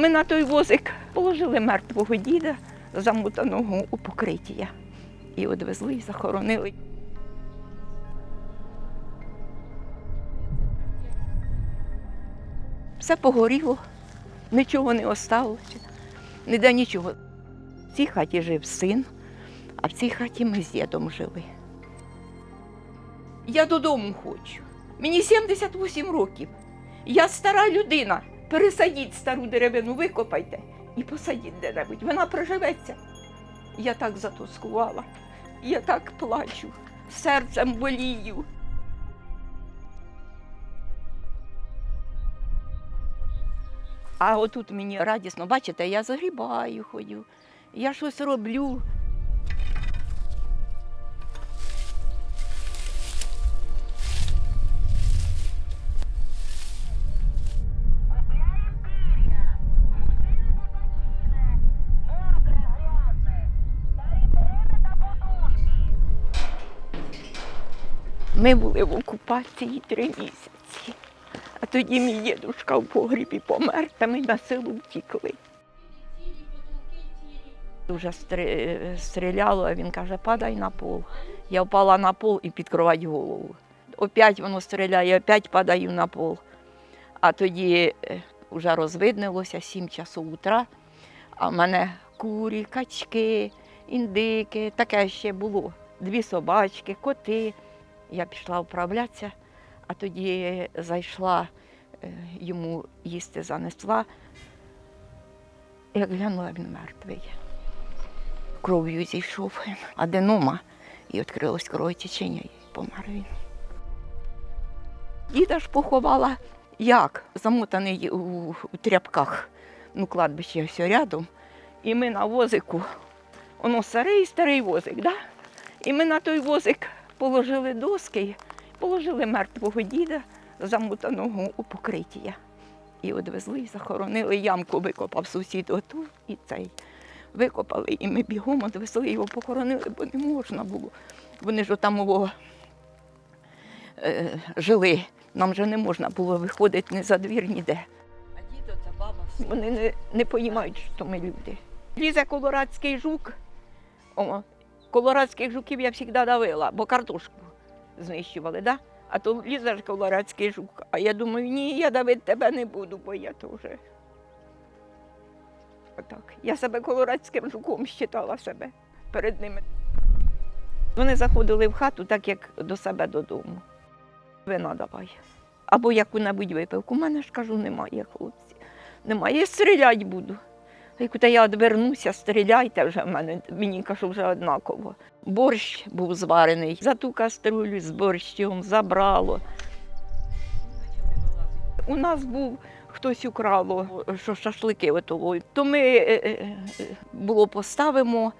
Ми на той возик положили мертвого діда, замотаного у покриття. І одвезли і захоронили. Все погоріло, нічого не осталося, ніде нічого. В цій хаті жив син, а в цій хаті ми з дідом жили. Я додому хочу. Мені 78 років. Я стара людина. Пересадіть стару деревину, викопайте і посадіть де-небудь. Вона проживеться. Я так затоскувала, я так плачу, серцем болію. А отут мені радісно, бачите, я загрібаю ходю, я щось роблю. Ми були в окупації три місяці. А тоді мій дідушка в погрібі помер, та ми на село втікли. Дуже стріляло, а він каже, падай на пол. Я впала на пол і під голову. Опять воно стріляє, опять падаю на пол. А тоді вже розвиднилося 7 часов утра, а в мене курі, качки, індики, таке ще було. Дві собачки, коти. Я пішла вправлятися, а тоді зайшла е, йому їсти занесла. Як глянула, він мертвий. Кров'ю зійшов, аденома, і відкрилось кровотечення, і помер він. Діда ж поховала як? Замотаний у, у тряпках. Ну, кладбище все рядом. І ми на возику, воно старий старий возик, да? і ми на той возик положили доски, положили мертвого діда, замотаного у покриття. І одвезли, і захоронили ямку, викопав сусід оту і цей. Викопали, і ми бігом одвезли його, похоронили, бо не можна було. Вони ж там його е, жили. Нам же не можна було виходити ні за двір, ніде. А дідо це баба. Вони не, не розуміють, що ми люди. Лізе колорадський жук. О, колорадських жуків я завжди давила, бо картошку знищували, да? а то лізе ж колорадський жук. А я думаю, ні, я давити тебе не буду, бо я теж. Отак. Я себе колорадським жуком вважала себе перед ними. Вони заходили в хату, так як до себе додому. Вина давай. Або яку-небудь випивку. У мене ж кажу, немає, хлопці. Немає, стріляти буду. Я кажу, я відвернуся, стріляйте вже в мене, мені кажу, вже однаково. Борщ був зварений, за ту каструлю з борщом забрало. У нас був хтось украло, що шашлики готовують. То ми е, е, е, було поставимо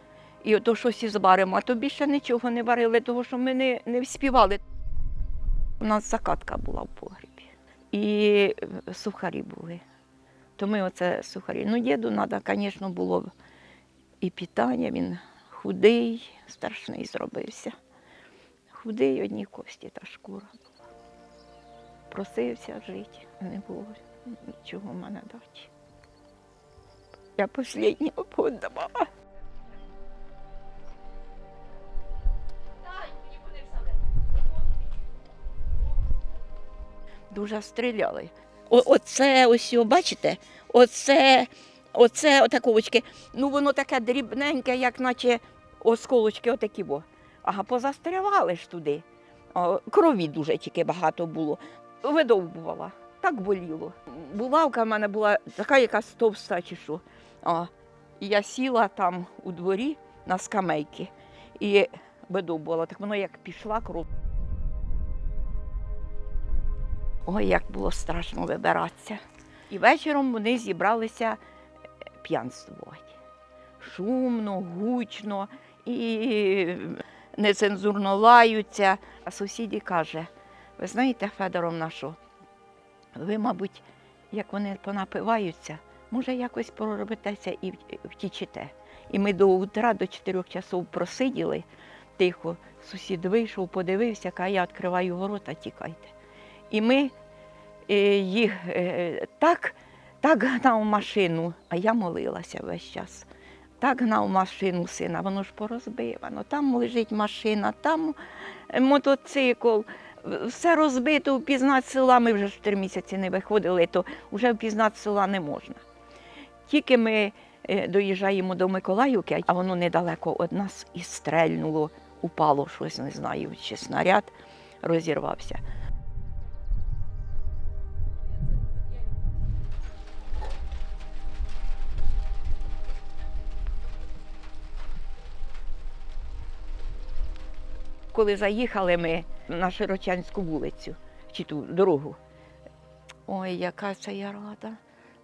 і ото щось і зваримо, а то більше нічого не варили, тому що ми не, не вспівали. У нас закатка була в погрібі. І сухарі були. То ми оце сухарі. Ну, діду треба, звісно, було і питання, він худий, страшний зробився. Худий одні кості та шкура була. Просився жити, не було нічого в мене дати. Я останній обход давала. Дуже стріляли. О, оце ось, бачите? Оце, оце отаковочки. Ну воно таке дрібненьке, як наче осколочки отакі. Во. Ага, позастрявали ж туди. О, крові дуже тільки багато було. Видовбувала. Так боліло. Булавка в мене була така якась товста чи що. І я сіла там у дворі на скамейки і видовбувала. Так воно як пішла кров. Ой, як було страшно вибиратися. І вечором вони зібралися е, п'янствувати. Шумно, гучно і нецензурно лаються. А сусіді каже: ви знаєте, Федоровна, що ви, мабуть, як вони понапиваються, може, якось проробитеся і втічете. І ми до утра, до 4 часов просиділи тихо. Сусід вийшов, подивився, каже, я відкриваю ворота, тікайте. І ми е, їх е, так Так гнав машину, а я молилася весь час. Так гнав машину сина, воно ж порозбивано. Там лежить машина, там е, мотоцикл, все розбито, впізнати села. Ми вже чотири місяці не виходили, то вже впізнати села не можна. Тільки ми е, доїжджаємо до Миколаївки, а воно недалеко від нас і стрельнуло, упало щось, не знаю, чи снаряд розірвався. Коли заїхали ми на Широчанську вулицю, чи ту дорогу, ой, яка це я рада,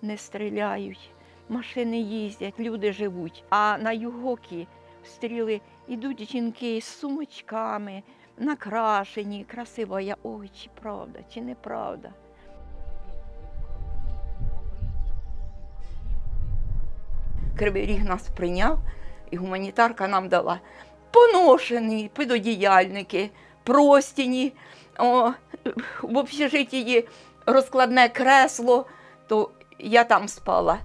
не стріляють, машини їздять, люди живуть. А на Югокі стріли ідуть жінки з сумочками, накрашені, красиво. Я ой, чи правда, чи неправда. Кривий ріг нас прийняв, і гуманітарка нам дала поношені підодіяльники, простіні, о, в общежитті розкладне кресло, то я там спала.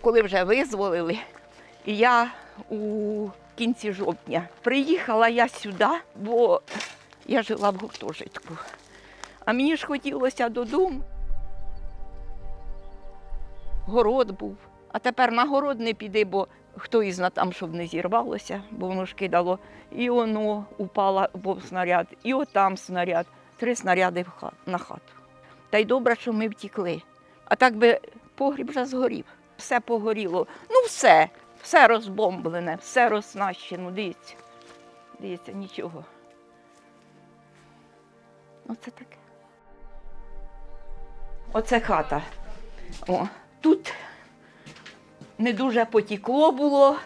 Коли вже визволили, я у кінці жовтня приїхала я сюди, бо я жила в гуртожитку. А мені ж хотілося додому. Город був. А тепер на город не піди, бо хто із нас там, щоб не зірвалося, бо воно ж кидало. І воно упало, був снаряд, і отам снаряд. Три снаряди в хат, на хату. Та й добре, що ми втікли. А так би погріб вже згорів. Все погоріло. Ну все, все розбомблене, все розснащено. Дивіться. Дивіться, нічого. Оце таке. Оце хата. О, тут не дуже потікло було.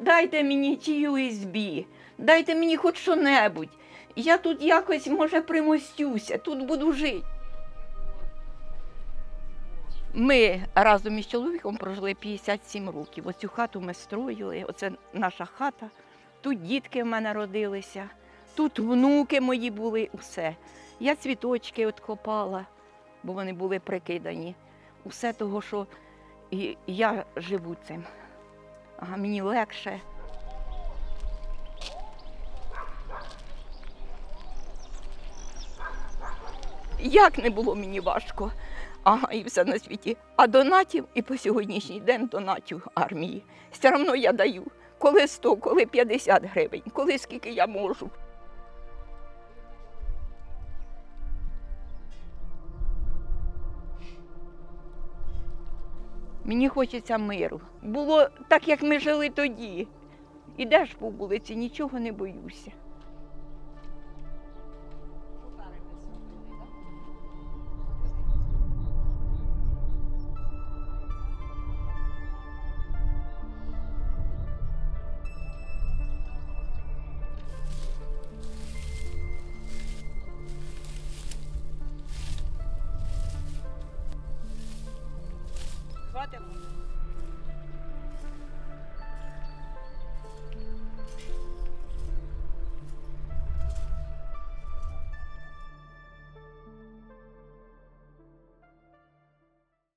Дайте мені ті USB, дайте мені хоч що-небудь. Я тут якось, може, примостюся, тут буду жити. Ми разом із чоловіком прожили 57 років. Оцю хату ми строїли, оце наша хата. Тут дітки в мене родилися, тут внуки мої були, усе. Я цвіточки откопала, бо вони були прикидані. Усе того, що і я живу цим. Ага, мені легше. Як не було мені важко. Ага, і все на світі. А донатів і по сьогоднішній день донатів армії. Все одно я даю. Коли 100, коли 50 гривень, коли скільки я можу. Мені хочеться миру. Було так, як ми жили тоді. Ідеш по вулиці, нічого не боюся.